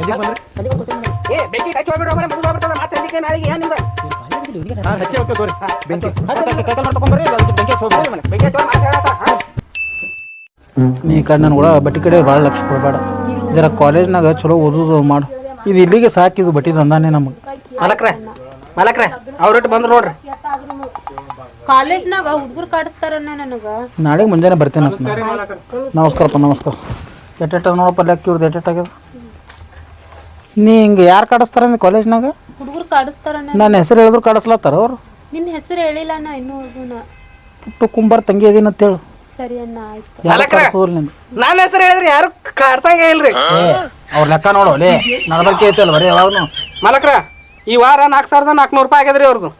ಏ ಬೆಂಕಿ ಕಚ್ಚಿ ಹೋಗ್ಬಿಡ್ರಿ ಮನೆ ಮುಗಿದು ಹೋಗ್ಬಿಡ್ತದ ಮತ್ತೆ ಸಂಜಿಕೆ ನಾಳೆಗೆ ಏನಿಲ್ಲ ಹಚ್ಚಿ ಹೋಗ್ತೇವೆ ತೋರಿ. ಬೆಂಕಿ. ಕೈಕಲ್ ಮಾಡ್ಕೊಂಬರ್ರಿ ಅದಕ್ಕೆ ಬೆಂಕಿ ಹಚ್ಚಿ ಮನೆ ಬೆಂಕಿ ಹಚ್ಚಿ ಮಾತಾಡತ್ತ ಹಾ. ನೀ ಕಡೆ ನನ್ ಕೂಡ ಬಟ್ಟಿ ಕಡೆ ಭಾಳ ಲಕ್ಷ ಕೊಡಬೇಡ. ಜರ ಕಾಲೇಜ್ನಾಗ ಚಲೋ ಓದುದು ಮಾಡು. ಇದು ಇಲ್ಲಿಗೆ ಸಾಕಿದು ಬಟ್ಟಿ ದಂದಾನೆ ನಮಗೆ. ಮಲಕ್ರೆ ಮಲಕ್ರೆ ಅವ್ರಿಟ್ಟು ಬಂದ್ರು ನೋಡ್ರಿ. ಕಾಲೇಜ್ನಾಗ ಹುಡುಗರು ನನಗ. ನಾಳೆಗೆ ಮುಂಜಾನೆ ಬರ್ತೇನೆ. ನಮಸ್ಕಾರಪ್ಪ ನಮಸ್ಕಾರ. ಎಟ್ಟೆಟ್ಟ ನೋಡಪ್ಪ ಲೆಕ್ಕ ಇವ್ರದ್ದು ಎಟ್ಟೆಟ್ ಆಗ್ಯದ ನೀ ಹಿಂಗೆ ಯಾರು ಕಾಡಿಸ್ತಾರ ನೀ ಕಾಲೇಜ್ನಾಗ ಹುಡುಗರು ಕಾಡಿಸ್ತಾರ ನನ್ನ ಹೆಸರು ಹೇಳಿದ್ರು ಕಾಡಿಸ್ಲತ್ತಾರ ಅವ್ರು? ನಿನ್ನ ಹೆಸರು ಹೇಳಿಲ್ಲ ನಾ ಇನ್ನೂ ಹುಡುಗನ. ಪುಟ್ಟು ಕುಂಬಾರ್ ತಂಗಿ ಅದೀನಿ ಅಂತ ಹೇಳು. ಸರಿ ಅಣ್ಣ ಆಯ್ತು. ಯಾರು ಕಾಡಿಸೋದಿಲ್ಲ ನಿಂದು? ನನ್ನ ಹೆಸರು ಹೇಳಿದ್ರೆ ಯಾರು ಕಾಡ್ಸಂಗೆ ಇಲ್ರಿ? ಅವ್ರ ಲೆಕ್ಕ ನೋಡು ಲೇ ನಡಬರ್ಕೆ ಐತಲ್ಲ ಬರೀ ಯಾವಾಗನು ಮಲಕ್ರ ಈ ವಾರ ನಾಲ್ಕು ಸಾವಿರದ ನಾಲ್ಕುನೂರು ರೂಪಾಯಿ ಆಗ್ಯದ್ರಿ ಅವ್ರದ್ದು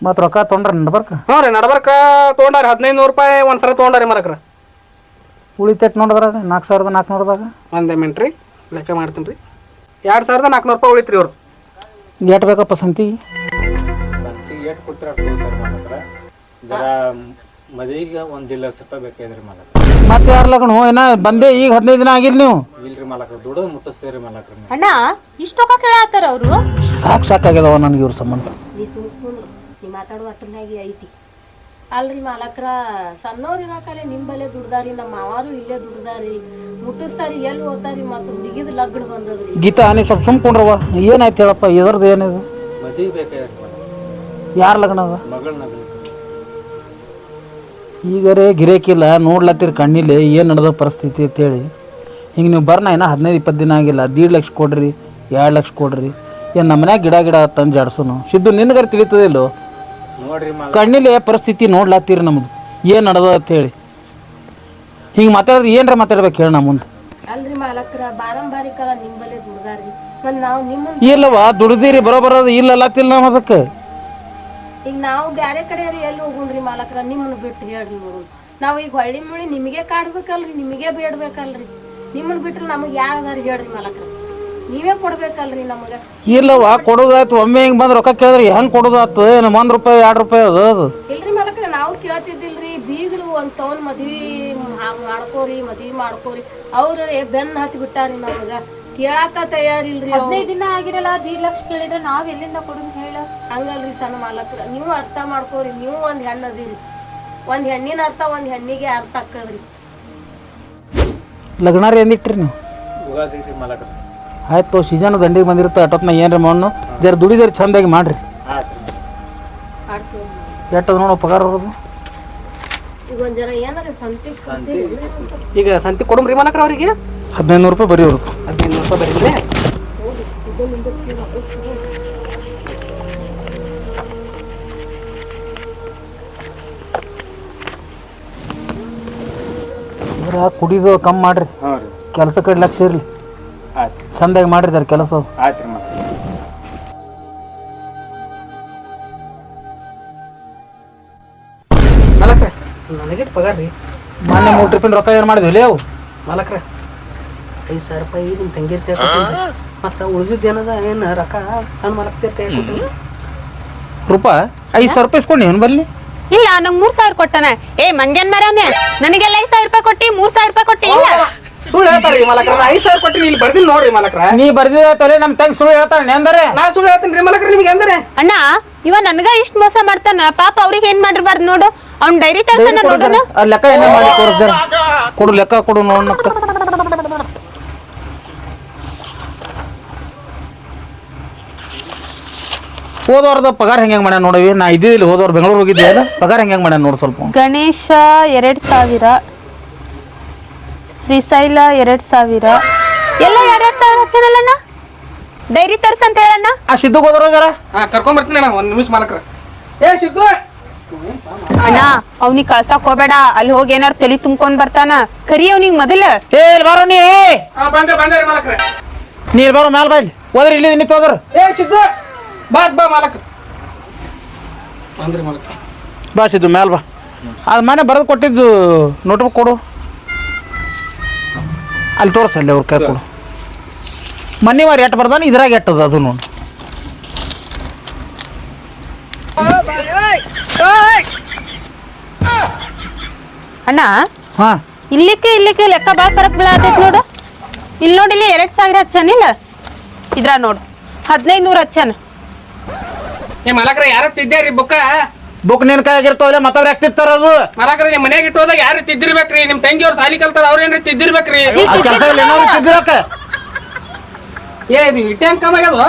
ಮತ್ತು ರೊಕ್ಕ ತೊಂಡ್ರೆ ನಡಬರ್ಕ ಹ್ಞೂ ರೀ ನಡ್ಬರ್ಕ ತೊಗೊಂಡಾರಿ ಹದಿನೈದು ನೂರು ರೂಪಾಯಿ ಒಂದ್ಸಲ ತೊಗೊಂಡಾರಿ ಮಲಕ್ರ. ಉಳಿತೈತೆ ನೋಡಿದ್ರಾಗ ನಾಲ್ಕು ಸಾವಿರದ ನಾಲ್ಕುನೂರದಾಗ ಒಂದೇ ಮಿಂಟ್ರಿ ರೀ ಲೆಕ್ಕ ಮಾಡ್ತೀನಿ ರೀ. ಎರಡು ಸಾವಿರದ ನಾಲ್ಕುನೂರು ರೂಪಾಯಿ ಉಳಿತ್ರಿ ಅವ್ರು ಎಷ್ಟು ಬೇಕಪ್ಪ ಸಂತಿ? ಏಟ್ ಕೊಡ್ತೀರ ಅಷ್ಟ್ ತಗೋತಾರ ಮಾಲಕ್ರ. ಜರ ಮದುವೆಗೆ ಒಂದು ಲಕ್ಷ ರೂಪಾಯಿ ಬೇಕಾದ್ರಿ ಮಾಲಕ್ರ. ಮತ್ತೆ ಯಾರು ಲಗ್ನ? ಏನ ಬಂದೆ ಈಗ ಹದಿನೈದು ದಿನ ಆಗಿಲ್ಲ ನೀವು. ಇಲ್ರಿ ಮಾಲಕ್ರ ದುಡ್ಡು ಮುಟ್ಟಿಸ್ತೀರಿ ಮಾಲಕ್ರ ನೀವು. ಅಣ್ಣ ಇಷ್ಟು ರೊಕ್ಕ ಕೇಳತ್ತಾರ ಅವರು? ಸಾಕ್ ಸಾಕಾಗ್ಯದವ ನನಗೆ ಇವ್ರ ಸಂಬಂಧ. ನೀ ಸುಮ್ಮನೆ ನೀ ಮಾತಾಡುವ ಅಟ್ಟನಾಗಿ ಐತಿ. ಅಲ್ರಿ ಮಾಲಕ್ರ ಸಣ್ಣವ್ರು ನಿಂಬಲ್ಲೇ ನಿಮ್ ಬಲೆ ದುಡ್ದಾರಿ ನಮ್ಮ ಮಾವಾರು ಇಲ್ಲೇ ದುಡ್ದಾರಿ. ಮುಟ್ಟಿಸ್ತಾರಿ ಎಲ್ಲಿ ಓದ್ತಾರಿ ಮತ್ತು ಹುಡುಗಿದ ಲಗ್ನ ಬಂದದ್ರಿ. ಗೀತಾ ನೀ ಸ್ವಲ್ಪ ಸುಮ್ಕೊಂಡ್ರವ ಏನಾಯ್ತು ಹೇಳಪ್ಪ ಇದರದ್ದು ಏನಿದು ಮದುವೆ ಯಾರ ಲಗ್ನ ಅದ? ಮಗಳ ಈಗರೇ ಗಿರೇಕಿಲ್ಲ ನೋಡ್ಲತ್ತೀರಿ ಕಣ್ಣಿಲೆ ಏನು ನಡೆದ ಪರಿಸ್ಥಿತಿ ಅಂತೇಳಿ. ಹಿಂಗೆ ನೀವು ಬರ್ನ ಏನೋ ಹದಿನೈದು ಇಪ್ಪತ್ತು ದಿನ ಆಗಿಲ್ಲ. ದೀಡ್ ಲಕ್ಷ ಕೊಡ್ರಿ ಎರಡು ಲಕ್ಷ ಕೊಡ್ರಿ. ಏನು ನಮ್ಮ ಮನ್ಯಾಗ ಗಿಡ ಗಿಡ ತಂದು ಜಾಡ್ಸೋನು. ಸಿದ್ದು ನಿನಗಾರ ತಿಳಿತದಿಲ್ಲೋ ಕಣ್ಣಿಲೆ ಪರಿಸ್ಥಿತಿ ನೋಡ್ಲತ್ತೀರಿ ನಮ್ದು. ಏನು ನಡೆದ ಅಂತೇಳಿ ಹಿಂಗೆ ಮಾತಾಡಿದ್ರೆ ಏನರ ಮಾತಾಡ್ಬೇಕು ಹೇಳಿ ಹಿಂಗ್ ಮುಂದೆ. ಅಲ್ರಿ ಮಾಲಕ್ರ ಬಾರಂಬಾರಿಕಲ್ಲ ನಿಮ್ಮ ಬಲೆ ದುಡ್ದಾರಿ ಮತ್ ನಾವು ನಿಮ್ಮ ಇಲ್ಲವ ದುಡ್ದಿರಿ ಬರೋಬರ ಇಲ್ಲ ಅಲ್ಲತ್ತಿಲ್ಲ ನಾವು ಅದಕ್ಕೆ. ಈಗ ನಾವು ಬ್ಯಾರೆ ಕಡೆ ಎಲ್ಲಿ ಹೋಗುಣ್ರಿ ಮಾಲಕ್ರ ನಿಮ್ಮನ್ನ ಬಿಟ್ಟು ಹೇಳ್ರಿ ನೋಡು. ನಾವು ಈಗ ಹೊಳ್ಳಿ ಮುಳಿ ನಿಮಗೆ ಕಾಡ್ಬೇಕಲ್ರಿ ನಿಮಗೆ ಬೇಡ್ಬೇಕಲ್ರಿ. ನಿಮ್ಮನ್ನ ಬಿಟ್ರೆ ನಮಗೆ ಯಾರು ಹೇಳ್ರಿ ಮಾಲಕ್ರ. ನೀವೇ ಕೊಡ್ಬೇಕಲ್ರಿ ನಮಗೆ. ಇಲ್ಲವ ಕೊಡೋದಾಯ್ತು. ಒಮ್ಮೆ ಹಿಂಗೆ ಬಂದು ರೊಕ್ಕ ಕೇಳಿದ್ರೆ ಹೆಂಗ್ ಕೊಡೋದಾಯ್ತು? ಏನು ಒಂದು ರೂಪಾಯಿ ಎರಡು ರೂಪಾಯಿ ಅದು ಅದು. ಇಲ್ರಿ ಮಾಲಕ ನಾವು ಕೇಳ್ತಿದ್ದಿಲ್ರಿ ಬೀಗರು ಒಂದ್ ಸೌನ್ ಮದ್ವಿ ಮಾ- ಮಾಡ್ಕೋರಿ ಮದ್ವಿ ಮಾಡ್ಕೋರಿ. ಅವ್ರ ಬೆನ್ನ ಹತ್ತಿ ಬಿಟ್ಟಾರಿ ನಮಗ. ಕೇಳಾಕ ತಯಾರಿಲ್ರಿ ಅವ್ರು. ಹದಿನೈದು ದಿನ ಆಗಿರಲ್ಲ ದೀಡ್ ಲಕ್ಷ ಕೇಳಿದ್ರೆ ನಾವ್ ಎಲ್ಲಿಂದ ಕೊಡೋದು ಹೇಳ? ಹಂಗಲ್ರಿ ಸಣ್ಣ ಮಾಲಕ್ರ. ನೀವು ಅರ್ಥ ಮಾಡ್ಕೋರಿ ನೀವು ಒಂದ್ ಹೆಣ್ಣು ಅದೀರಿ. ಒಂದ್ ಹೆಣ್ಣಿನ ಅರ್ಥ ಒಂದ್ ಹೆಣ್ಣಿಗೆ ಅರ್ಥ ಆಕ್ಕದ್ರಿ ಲಗ್ನಾರಿ ಎಂದಿಟ್ರಿ ನೀವು? ಉಗಾದಿ ರೀ ಮಾಲಕ್ರ. ಆಯ್ತು ಸೀಸನ್ ದಂಡಿಗೆ ಬಂದಿರುತ್ತೆ ಅಟೊತ್ನ ಏನ್ರಿ ಮಣ್ಣು? ಜರ ದುಡಿದ್ರೆ ಚಂದಾಗಿ ಮಾಡ್ರಿ. ಎಟ್ಟದ ನೋಡೋ ಪಗಾರ ಅವ್ರದ್ದು? ಈಗ ಸಂತಿ ಈಗ ಸಂತಿ ಕೊಡುಮ್ರಿ ಮಲಕ್ರ ಅವರಿಗೆ? ಹದಿನೈದು ನೂರು ರೂಪಾಯಿ ಬರೀ ಅವ್ರದ್ದು. ಹದಿನೈದು ನೂರು ರೂಪಾಯಿ ಬರೀ ಇದ್ರ ಕುಡಿದು ಕಮ್ಮಿ ಮಾಡ್ರಿ. ಕೆಲಸ ಕಡೆ ಲಕ್ಷ ಇರಲಿ. ಆಯ್ತು. ಚಂದಾಗಿ ಮಾಡ್ರಿ ಸರ್ ಕೆಲಸ. ಆಯ್ತು ರೀ ಮಾಲಕ್ರ ನನಗೆ ಪಗಾರ ರೀ? ಮೊನ್ನೆ ಮೂರು ಟ್ರಿಪಿನ ರೊಕ್ಕ ಏನು ಮಾಡಿದ್ವಿ ಅವು? ಮಲಕ್ರ ಐದು ಸಾವಿರ ರೂಪಾಯಿ ನಿಮ್ಮ ತಂಗಿರ್ ಕೈ ಮತ್ತು ಉಳಿದಿದ್ದು ಏನದ ಏನು ರೊಕ್ಕ ಸಣ್ಣ ಮಲಕ್ತಿರ್ ಕೈ ಕೊಟ್ಟಿನಿ ರೂಪಾಯಿ? ಐದು ಸಾವಿರ ರೂಪಾಯಿ ಇಸ್ಕೊಂಡು ಏನು ಬರಲಿ. ಇಲ್ಲ ನಂಗೆ ಮೂರ್ ಸಾವಿರ ಕೊಟ್ಟಾನ. ಏ ಮರವ್ನೆ ನನಗೆಲ್ಲ ಐದ್ ಸಾವಿರ ರೂಪಾಯಿ ಕೊಟ್ಟಿ ಮೂರ್ ಸಾವಿರ ರೂಪಾಯಿ ಕೊಟ್ಟಿ ಇಲ್ಲ? ಸುಳ್ಳು ಹೇಳ್ತಾರ್ರಿ ಮಲಕ್ರ. ನಾ ಐದು ಸಾವಿರ ಕೊಟ್ಟಿನಿ ಇಲ್ಲಿ ಬರ್ದಿಲ್ಲ ನೋಡ್ರಿ ಮಲಕ್ರ. ನೀ ಬರ್ದಿದ್ರೆ ನಮ್ಮ ತಂಗ್ ಸುಳ್ಳು ಹೇಳ್ತಾನೆ ಎಂದರೆ ನಾ ಸುಳ್ಳು ಹೇಳ್ತೀನಿ ರೀ ಮಲಕ್ರ ನಿಮ್ಗೆ ಅಂದ್ರೆ ಅಣ್ಣ ಇವ ನನ್ಗ ಇಷ್ಟ ಮೋಸ ಮಾಡ್ತಾನ. ಪಾಪ ಅವ್ರಿಗೆ ಏನ್ ಮಾಡಿರ್ಬಾರ್ದು ನೋಡು. ಅವ್ನ್ ಡೈರಿ ತರ್ಸನ ನೋಡೋಣ ಆ ಲೆಕ್ಕ ಏನ ಮಾಡಿ ಕೊಡು ಜರ. ಕೊಡು ಲೆಕ್ಕ ಕೊಡು ನೋಡಕ್ಕ ಹೋದವಾರದ ಪಗಾರ ಹೆಂಗ್ ಮಾಡ್ಯಾನ ನೋಡವಿ ನಾ ಇದ್ದಿದ್ದಿಲ್ಲ ಹೋದವ್ರು ಬೆಂಗಳೂರು ಹೋಗಿದ್ದೆ ಅಲ್ಲ ಪಗಾರ ಹೆಂಗ್ ಮಾಡ್ಯಾನ ನೋಡ್ ಸ್ವಲ್ಪ. ಗಣೇಶ ಎರಡ್ ಸಾವಿರ. ಶ್ರೀಶೈಲ ಎರಡ್ ಸಾವಿರ. ಎಲ್ಲ ಎರಡ್ ಸಾವಿರ ಹಚ್ಚನಲ್ಲಣ್ಣ? ಡೈರಿ ತರ್ಸಂತ ಹೇಳಣ್ಣ? ಆ ಸಿದ್ದು ಹೋದ್ರ ಜರ ಕರ್ಕೊಂಡ್ ಬರ್ತೀನಿ ಅಣ್ಣ ಒಂದ್ ನಿಮಿಷ ಮಾಲಕ್ರ. ಏ ಸಿದ್ದು! ಅಣ್ಣ ಅವ್ನಿಗೆ ಕಳ್ಸಕ್ ಹೋಗ್ಬೇಡ. ಅಲ್ಲಿ ಹೋಗಿ ಏನಾರು ತಲೆ ತುಂಬ್ಕೊಂಡ್ ಬರ್ತಾನ. ಕರಿ ಅವ್ನಿಗೆ ಮೊದಲ. ಏ ಇಲ್ಲಿ ಬಾರೋ ನೀ. ಹಾಂ ಬಂದೆ ಬಂದೆ ರೀ ಮಲಕ್ರ. ನೀ ಇಲ್ಲಿ ಬಾರೋ ಮ್ಯಾಲ ಬಾ ಇಲ್ಲಿ. ಹೋದ್ರೆ ಇಲ್ಲಿ ನಿಂತು ಹೋದ್ರ. ಏ ಸಿದ್ದು! ಬಾ ಬಾ ಬಂದ್ರಿ ಮಾಲಕ್ ಬಾ ಸಿದ್ದು ಮ್ಯಾಲ ಬಾ. ಅದು ಮನೆ ಬರೆದು ಕೊಟ್ಟಿದ್ದು ನೋಟ್ಬುಕ್ ಕೊಡು. ಅಲ್ಲಿ ತೋರ್ಸ ಅಲ್ಲಿ ಅವ್ರ ಕೈ ಕೊಡು ಮನೆ ವಾರ ಎಟ್ಟು ಬರ್ದಾನ ಇದ್ರಾಗ ಎಟ್ಟದ ಅದು ನೋಡಿ. ಅಣ್ಣ? ಹಾಂ. ಇಲ್ಲಿಕ್ಕೆ ಇಲ್ಲಿಕ್ಕೆ ಲೆಕ್ಕ ಬಾಳ ಫರಕ್ ಬೀಳತೈತ್ ನೋಡು. ಇಲ್ಲಿ ನೋಡಿ ಇಲ್ಲಿ ಎರಡ್ ಸಾವಿರ ಹಚ್ಚನಿಲ್ಲ ಇದ್ರ ನೋಡು. ಹದಿನೈದು ನೂರು ಹಚ್ಚಾನ. ಏ ಮಲಕ್ರ ಯಾರ ತಿದ್ದೇರಿ ಬುಕ್ಕ? ಬುಕ್ ನಿನ್ ಕೈಯಾಗಿರ್ತಾವಲ್ಲ ಮತ್ತವ್ರ ಯಾಕೆ ತಿಂತಾರ ಅದು? ಮಲಕ್ರ ನಿಮ್ ಮನ್ಯಾಗ ಇಟ್ಟೋದಾಗ ಯಾರು ತಿದ್ದಿರ್ಬೇಕ್ರಿ? ನಿಮ್ ತಂಗಿಯವ್ರು ಸಾಲಿ ಕಲ್ತಾರ ಅವ್ರೇನ್ರಿ ತಿದ್ದಿರ್ಬೇಕ್ರಿ? ಕೆಲಸ ಇಲ್ಲ ಏನೋ ತಿದ್ದಿರಕ ಏ ಇದು ಇಟ್ಟೇನ್ ಕಮ್ಮಿ ಆಗ್ಯದ?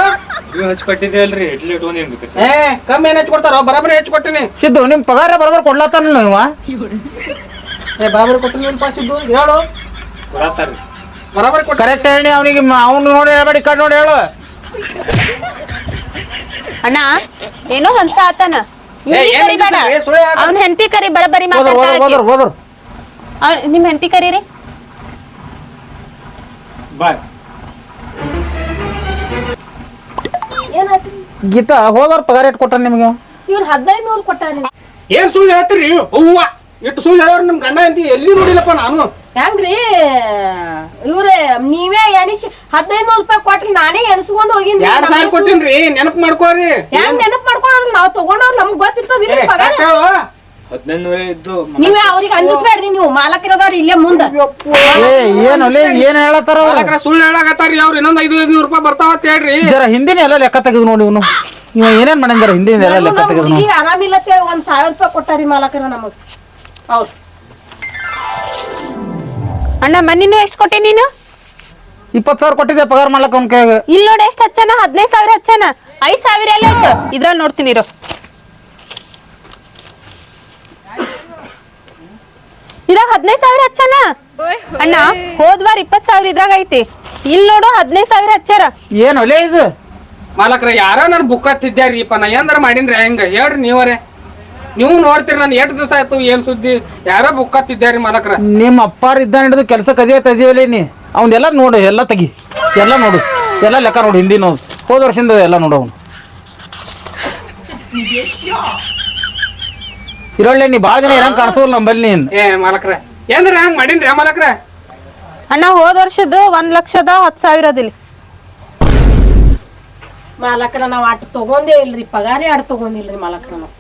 ನೀವು ಹಚ್ಕೊಟ್ಟಿದ್ದೆ ಅಲ್ರಿ ಇಡ್ಲಿ ಇಟ್ಕೊಂಡೇನ್ರಿ ಕಸ ಏ ಕಮ್ಮಿ ಏನ್ ಹಚ್ಕೊಡ್ತಾರ ಬರಾಬರಿ ಹೆಚ್ಚು ಕೊಟ್ಟಿನಿ. ಸಿದ್ದು ನಿಮ್ ಪಗಾರ ಬರೋಬರ್ ಕೊಡ್ಲತ್ತಾನ ನೀವ ಏ ಬರಾಬರಿ ಕೊಟ್ಟಿನಿ ಏನ್ ಪಾಸಿದ್ದು ಹೇಳು. ಕೊಡತ್ತಾರ್ರಿ ಬರಾಬರಿ ಕೊಟ್ಟ ಕರೆಕ್ಟ್ ಹೇಳಿ ಅವನಿಗೆ ಅವ್ನು ನೋಡಿ ಹೇಳ್ಬೇಡಿ ಕಣ್ಣು ನೋಡಿ ಹೇಳು. ಅಣ್ಣ ಏನೋ ಹಂಸ ಆತನ? ಅವ್ನ ಹೆಂಡತಿ ಕರಿ ಬರಬರಿ ನಿಮ್ ಹೆಂಡತಿ ಕರೀರಿ. ಗೀತಾ ಹೋದವ್ರ ಪಗಾರ ಎಟ್ ಕೊಟ್ಟ ನಿಮ್ಗೆ? ಇವ್ರು ಹದಿನೈದು ನೂರು ಕೊಟ್ಟ ಏನ್ ಸುಳ್ಳು ಹೇಳ್ತೀರಿ? ಹೂವ ಇಟ್ಟು ಸುಳ್ಳು ಹೇಳೋರು ನಿಮ್ ಗಂಡ ಅಂತ ಎಲ್ಲಿ ನೋಡಿಲ್ಲಪ್ಪ ನಾನು? ಹೆಂಗ್ರಿ? ಇವ್ರೆ ನೀವೇ ಎಣಿಸಿ ಹದಿನೈದು ನೂರು ರೂಪಾಯಿ ಕೊಟ್ರಿ ನಾನೇ ಎಣಿಸ್ಕೊಂಡ್ ಹೋಗಿನಿ ಎರಡ್ ಸಾವಿರ ಕೊಟ್ಟಿನ್ರಿ ನೆನಪು ಮಾಡ್ಕೋರಿ ಹೆಂಗ್ ನೆನಪ್ ಮಾಡ್ಕೊಂಡ್ರಿ ನಾವ್ ತಗೊಂಡವ್ರ ನಮ್ಗ್ ಗೊತ್ತಿರ್ತದ ಏ, ಕರೆಕ್ಟ್ ಹೇಳು. ಹದಿನೈದು ನೂರೇ ಇದ್ದು ನೀವೇ ಅವ್ರಿಗೆ ಅಂಜಿಸ್ಬೇಡ್ರಿ ನೀವು ಮಾಲಕರದಾರ ಇಲ್ಲೇ ಮುಂದ. ಏ ಏನು ಲೇ ಏನ್ ಹೇಳತ್ತಾರ ಅವ್ರು? ಮಲಕ್ರ ಸುಳ್ಳು ಹೇಳಾಕತ್ತಾರಿ ಅವ್ರು ಇನ್ನೊಂದ್ ಐದು ಐದು ರೂಪಾಯಿ ಬರ್ತಾವ ಅಂತ ಹೇಳ್ರಿ. ಜರ ಹಿಂದಿನ ಎಲ್ಲ ಲೆಕ್ಕ ತೆಗೆದು ನೋಡಿ ಇವನು. ಇವ ಏನೇನ್ ಜರ ಹಿಂದಿನ ಎಲ್ಲ ಲೆಕ್ಕ ತೆಗೆದು ನೋಡಿ. ಆರಾಮಿಲ್ಲ ಒಂದ್ ಸಾವಿರ ರೂಪಾಯಿ ಕೊಟ್ಟಾರಿ ಮಾಲಕರ ನಮಗ್. ಹೌದ್ ಅಣ್ಣ ಮನಿನೂ ಎಷ್ಟು ಕೊಟ್ಟೆ ನೀನು? ಇಪ್ಪತ್ತು ಸಾವಿರ ಕೊಟ್ಟಿದ್ದೆ ಪಗಾರ ಮಾಡ್ಲಕ್ಕ ಅವ್ನ ಕೈಯಾಗ. ಇಲ್ಲಿ ನೋಡಿ ಎಷ್ಟು ಹಚ್ಚನ? ಹದಿನೈದು ಸಾವಿರ ಹಚ್ಚನ? ಐದ್ ಸಾವಿರ ಎಲ್ಲ ಇತ್ತು ಇದ್ರಲ್ಲಿ ನೋಡ್ತೀನಿ ಇರೋ. ಇದ್ರಾಗ ಹದಿನೈದು ಸಾವಿರ ಹಚ್ಚನ? ಅಣ್ಣ ಹೋದ್ವಾರ ಇಪ್ಪತ್ ಸಾವಿರ ಇದ್ರಾಗ ಐತಿ. ಇಲ್ಲಿ ನೋಡು ಹದಿನೈದು ಸಾವಿರ ಹಚ್ಚಾರ ಏನು ಒಲೆ ಇದು? ಮಾಲಕ್ರ ಯಾರ ನಾನು ಬುಕ್ ಹತ್ತಿದ್ಯಾರಿಪ್ಪ ನಾ ಏನಾರ ಮಾಡಿನ್ರಿ ಹೆಂಗ? ಹೇಳ್ರಿ ನೀವರೇ. ನೀವು ನೋಡ್ತೀರಿ ನಾನು ಎಷ್ಟು ದಿವಸ ಆಯ್ತು ಏನ್ ಸುದ್ದಿ? ಯಾರೋ ಬುಕ್ ಹತ್ತಿದ್ದಾರೆ ಮಾಲಕ್ರ. ನಿಮ್ಮ ಅಪ್ಪಾರ ಇದ್ದ ಹಿಡಿದು ಕೆಲಸ ಕದಿಯ ತೆಗಿಯಲೇ ನೀ. ಅವನ್ನೆಲ್ಲ ನೋಡು ಎಲ್ಲ ತೆಗಿ. ಎಲ್ಲ ನೋಡು. ಎಲ್ಲ ಲೆಕ್ಕ ನೋಡು ಹಿಂದಿನ ಹೋದ ವರ್ಷದಿಂದ ಎಲ್ಲ ನೋಡು ಅವನು. ಇರೋಳ್ಳೆ ನೀ ಭಾಳ ಜನ ಇರಂಗ್ ಕಾಣಿಸೋಲ್ಲ ನಂಬಲ್ಲಿ ಬಲ್ಲಿ ಏ ಮಾಲಕ್ರ ಏನ್ರಿ ಹಂಗ್ ಮಾಡೀನ್ರಿ ಮಾಲಕ್ರ? ಅಣ್ಣ ಹೋದ ವರ್ಷದ ಒಂದ್ ಲಕ್ಷದ ಹತ್ತು ಸಾವಿರ ಅದಿಲ್ಲಿ ಮಾಲಕರ ನಾವ್ ಅಟ್ ತಗೊಂಡೇ ಇಲ್ರಿ ಪಗಾರೇ ಅಟ್ ತಗೊಂಡಿಲ್ರಿ ಮಾಲಕರ ನಾವು.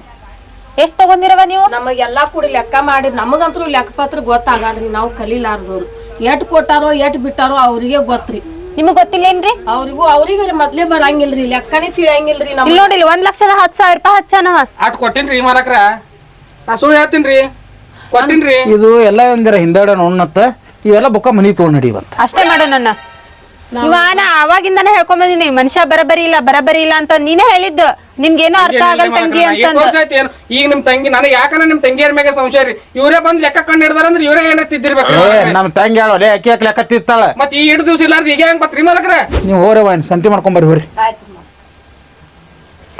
ಎಷ್ಟ್ ತಗೊಂಡಿರವ ನೀವು? ನಮಗೆಲ್ಲಾ ಕೂಡಿ ಲೆಕ್ಕ ಮಾಡಿ ನಮಗಂತೂ ಲೆಕ್ಕ ಪತ್ರ ಗೊತ್ತಾಗಲ್ರಿ ನಾವು ಕಲೀಲಾರ್ದವ್ರು. ಎಟ್ ಕೊಟ್ಟಾರೋ ಎಟ್ ಬಿಟ್ಟಾರೋ ಅವ್ರಿಗೆ ಗೊತ್ತ್ರಿ. ನಿಮಗ್ ಗೊತ್ತಿಲ್ಲೇನ್ರಿ? ಅವ್ರಿಗೂ ಅವ್ರಿಗೆ ಮೊದ್ಲೇ ಬರಂಗಿಲ್ರಿ ಲೆಕ್ಕನೇ ತಿಳಿಯಂಗಿಲ್ರಿ ನಮ್ ಇಲ್ಲಿ ನೋಡಿಲ್ಲ ಒಂದ್ ಲಕ್ಷದ ಹತ್ತು ಸಾವಿರ ರೂಪಾಯಿ ಹಚ್ಚಾನ? ಅಟ್ ಕೊಟ್ಟಿನ್ರಿ ಮಾಲಕ್ರ. ನಾ ಸುಳ್ಳು ಹೇಳ್ತೀನ್ರಿ. ಕೊಟ್ಟಿನ್ರಿ. ಇದು ಎಲ್ಲ ಒಂದಿರ ಹಿಂದೆಗಡೆ ನೋಡ್ನತ್ತ ಇವೆಲ್ಲ ಬುಕ್ಕ ಮನಿ ತಗೊಂಡ್ ನಡಿವಂತ. ಅಷ್ಟೇ ಮಾಡೋಣ ಇವ ನಾ ಅವಾಗಿಂದಾನೆ ಹೇಳ್ಕೊಂಡ್ ಬಂದಿನಿ ಮನುಷ್ಯ ಬರಬರಿ ಇಲ್ಲ ಬರಬರಿ ಇಲ್ಲ ಅಂತ ನೀನೇ ಹೇಳಿದ್ದು. ನಿಮ್ಗೇನೋ ಅರ್ಥ ಆಗಲ್ಲ. ತಂಗಿ ಅಂತ ಈಗ ನಿಮ್ ತಂಗಿ ನನಗೆ ಯಾಕಂದ್ರೆ ನಿಮ್ ತಂಗಿಯರ ಮ್ಯಾಗ ಸಂಶಯ ರೀ? ಇವರೇ ಬಂದ್ ಲೆಕ್ಕ ಕಂಡು ಹಿಡ್ದಾರಂದ್ರೆ ಇವರೇ ಏನ್ ತಿದ್ದಿರ್ಬೇಕು ನಮ್ ನಮ್ಮ ತಂಗಿ ಹೇಳೋ ಲೇ ಅಕ್ಕಿ ಲೆಕ್ಕ ತಿತ್ತಾಳ ಮತ್ ಈ ಹಿಡಿದು ದಿವಸ ಇಲ್ಲಾರ್ದು ಈಗ ಹೆಂಗ್ ಬತ್ರಿ ಮಾಲಕ್ರ? ನೀವು ಹೋರೇ ವಾಯ್ನ್ ಸಂತಿ ಮಾಡ್ಕೊಂಬರ್ರಿ ಹೋರಿ.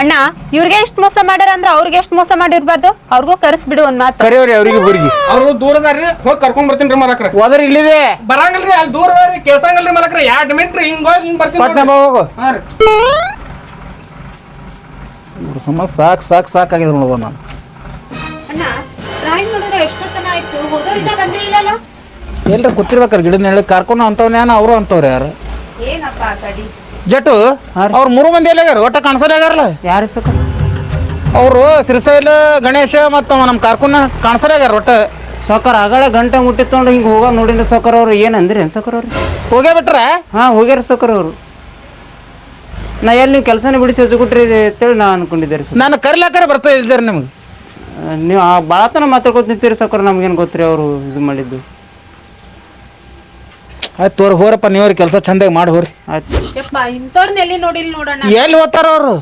ಅಣ್ಣ ಇವ್ರಿಗೆ ಎಷ್ಟು ಮೋಸ ಮಾಡ್ಯಾರ ಅಂದ್ರೆ ಅವ್ರಿಗೆ ಎಷ್ಟು ಮೋಸ ಮಾಡಿರ್ಬಾರ್ದು? ಅವ್ರಿಗೂ ಕರ್ಸ್ಬಿಡು ಒಂದ್ ಮಾತು. ಕರೆಯವ್ರಿ ಅವ್ರಿಗೆ ಬರ್ಗಿ. ಅವ್ರು ದೂರದಾರ್ರಿ ಹೋಗಿ ಕರ್ಕೊಂಡ್ ಬರ್ತೀನಿ ಮಲಕ್ರ. ಹೋದ್ರ ಇಲ್ಲಿದೆ. ಬರಂಗಿಲ್ರಿ ಅಲ್ಲಿ ದೂರ ಅದಾರ್ರಿ ಕೆಲ್ಸಂಗಲ್ರಿ ಮಲಕ್ರೆ. ಎರಡ್ ಮಿನಿಟ್ ಹಿಂಗ್ ಹೋಗಿ ಹಿಂಗ್ ಬರ್ತೀನಿ ಹೋಗು. ಹಾ ರೀ. ಇವ್ರ ಸಮ ಸಾಕ್ ಸಾಕ್ ಸಾಕಾಗಿದೆ ನೋಡುವ ನಾನು ಅಣ್ಣ ರಾಯ್ ನೋಡಿದ್ರೆ ಎಷ್ಟೊತ್ತನ ಆಯ್ತು. ಹೋದೋರಿಂದ ಬಂದೇ ಇಲ್ಲಲ್ಲ? ಕೂತಿರ್ಬೇಕಾರೆ ಗಿಡದ ನೆರಳು ಕರ್ಕೊಂಡು ಅಂತವ್ನ ಅವರು ಅಂತವ್ರು ಯಾರು? ಏನಪ್ಪ ಕಡಿ? ಜಟು ಅವ್ರ ಮೂರು ಮಂದಿ ಎಲ್ಲಾಗ್ಯಾರ ಒಟ್ಟ ಕಾಣಿಸೋದೇ ಆಗ್ಯಾರಲ್ಲ? ಯಾರು ಸಕ ಅವರು ಸಿರಿಸೈಲ ಗಣೇಶ ಮತ್ತು ನಮ್ಮ ಕಾರ್ಕುನ ಕಾಣಿಸೋದೇ ಆಗ್ಯಾರ ಒಟ್ಟ. ಸೌಕರ್ ಆಗಳ ಗಂಟೆ ಮುಟ್ಟಿ ತೊಗೊಂಡು ಹಿಂಗೆ ಹೋಗ ನೋಡಿಲ್ಲ ಸೌಕರ್ ಅವ್ರು ಏನು ಅಂದ್ರಿ ಏನು ಸೌಕರ್ ಅವ್ರಿ? ಹೋಗೇ ಬಿಟ್ರ? ಹಾಂ ಹೋಗ್ಯಾರ ಸೌಕರ್ ಅವರು. ನಾ ಎಲ್ಲಿ ನೀವು ಕೆಲಸನೇ ಬಿಡಿಸಿ ಹಚ್ಕೊಟ್ರಿ ಅಂತೇಳಿ ನಾ ಅನ್ಕೊಂಡಿದ್ದೆ ರೀ ನಾನು ಕರಿಲಾಕರೆ ಬರ್ತಾ ಇದ್ದಾರೆ ನಿಮ್ಗೆ. ನೀವು ಭಾಳತನ ಮಾತಾಡ್ಕೊತ ನಿಂತೀರಿ ಸೌಕರ್ ನಮ್ಗೇನು ಗೊತ್ತ್ರಿ ಅವರು ಇದು ಮಾಡಿದ್ದು. ಆಯ್ತು ತೋರಿ ಹೋರಪ್ಪ ನೀವ್ರಿ ಕೆಲಸ ಚಂದಾಗಿ ಮಾಡಿ ಹೋರಿ. ಆಯ್ತು. ಯಪ್ಪ ಇಂಥವ್ರನ್ನ ಎಲ್ಲಿ ನೋಡೋಣ ಎಲ್ಲಿ ಓದ್ತಾರ ಅವರು?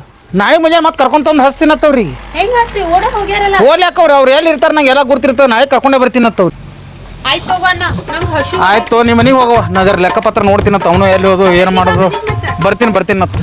ನಾಯಿ ಮುಂಜಾನೆ ಮತ್ತೆ ಕರ್ಕೊಂಡ್ ತಂದು ಹಸ್ತಿನತ್ತವ್ರಿ ಹೆಂಗ್ ಹಸ್ತಿ ಓಡ ಹೋಗ್ಯಾರಲ್ಲ. ಹೋಗ್ಲಾಕವ್ರಿ ಅವ್ರು? ಎಲ್ಲಿ ಇರ್ತಾರ ನಂಗೆ ಎಲ್ಲ ಗುರ್ತಿರ್ತಾವ ನಾಯಿ ಕರ್ಕೊಂಡೇ ಬರ್ತೀನತ್ತವ್ರು ಆಯ್ತು ನಂಗ್ ಆಯ್ತು ನಿಮ್ಮ ಮನೆಗೆ ಹೋಗವ ನಗರ ಲೆಕ್ಕಪತ್ರ ನೋಡ್ತೀನತ್ತ ಅವನು ಎಲ್ಲಿ ಹೋದು ಏನು ಮಾಡೋದು. ಬರ್ತೀನಿ ಬರ್ತೀನಿ ಮತ್ತೆ.